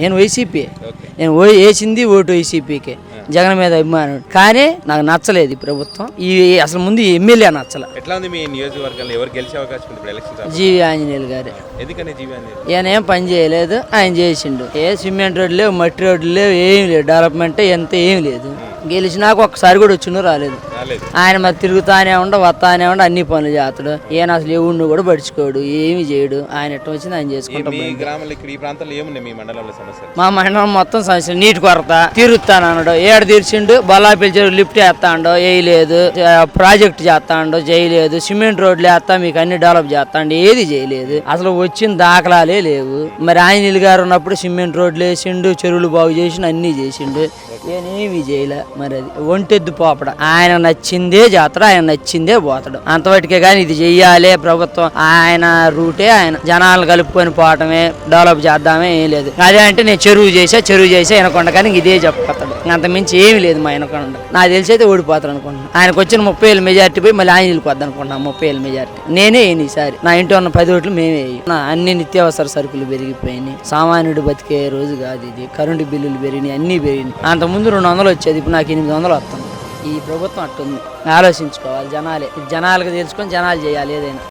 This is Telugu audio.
నేను వైసీపీ. నేను ఓ వేసింది ఓటు వైసీపీకే. జగన్ మీద అభిమానం. కానీ నాకు నచ్చలేదు ఈ ప్రభుత్వం. ఈ అసలు ముందు ఎమ్మెల్యే నచ్చల. ఎట్లా ఉంది మీ నియోజకవర్గంలో? ఎవరు గెలిచే అవకాశం ఉంది ఇప్పుడు? జీవి ఆంజనేయులు గారు. ఎందుకని జీవి అనేది ఈయన ఏం పని చేయలేదు ఆయన చేసిండు. ఏ సిమెంట్ రోడ్లు లేవు మట్టి రోడ్లు లేవు ఏం లేదు డెవలప్మెంట్ ఎంత ఏం లేదు. గెలిచినాక ఒక్కసారి కూడా వచ్చిండు రాలేదు. రాలేదు. ఆయన మరి తిరుగుతానే ఉండ వస్తానే ఉండ అన్ని పనులు చేస్తాడు. ఈయన అసలు ఎవడిని కూడా పడుచుకోడు ఏమి చేయడు. ఆయన ఎట్ట వచ్చింది ఆయన చేసుకుంటాం మీ మండలం మొత్తం సమస్య నీటి కొరత తీరుస్తాను అన్నాడు. ఏడు తీర్చిండు బల్లాపల్లి చెరువు లిఫ్ట్ వేస్తాండో వేయలేదు. ప్రాజెక్ట్ చేస్తాండో చేయలేదు. సిమెంట్ రోడ్లు వేస్తా మీకు అన్ని డెవలప్ చేస్తాండు ఏది చేయలేదు. అసలు వచ్చిన దాఖలాలే లేవు. మరి ఆంజనేయులు గారు ఉన్నప్పుడు సిమెంట్ రోడ్లు వేసిండు చెరువులు బాగు చేసిండు అన్ని చేసిండు. నేనేమి చేయలే. మరి అది ఒంటెద్దు పోపడ. ఆయన నచ్చిందే జాతర ఆయన నచ్చిందే పోతాడు. అంతవరకే కానీ ఇది చెయ్యాలి ప్రభుత్వం. ఆయన రూటే ఆయన. జనాలు కలుపుకొని పోవటమే డెవలప్ చేద్దామే ఏం లేదు. అదే అంటే నేను చెరువు చేసా చెరువు చేసా వినకుండా కానీ ఇదే చెప్పతాడు అంత మించి ఏమి లేదు మా వినకొండ నాకు తెలిసి అయితే ఓడిపోతారు అనుకుంటున్నాను ఆయనకు వచ్చిన ముప్పై ఏళ్ళ మెజార్టీ పోయి మళ్ళీ ఆయన వెళ్ళిపోద్ది అనుకుంటున్నాను ముప్పై ఏళ్ళ మెజార్టీ. నేనే వేయను ఈసారి. నా ఇంట్లో ఉన్న పది ఓట్లు మేమే నా అన్ని నిత్యావసర సరుకులు పెరిగిపోయినాయి. సామాన్యుడు బతికే రోజు కాదు ఇది. కరెంటు బిల్లులు పెరిగినాయి అన్నీ పెరిగినాయి. అంతకుముందు రెండు వందలు వచ్చేది ఇప్పుడు నాకు ఎనిమిది వందలు వస్తుంది ఈ ప్రభుత్వం అట్టుంది. ఆలోచించుకోవాలి జనాలే. జనాలకు తెలుసుకొని జనాలు చేయాలి ఏదైనా.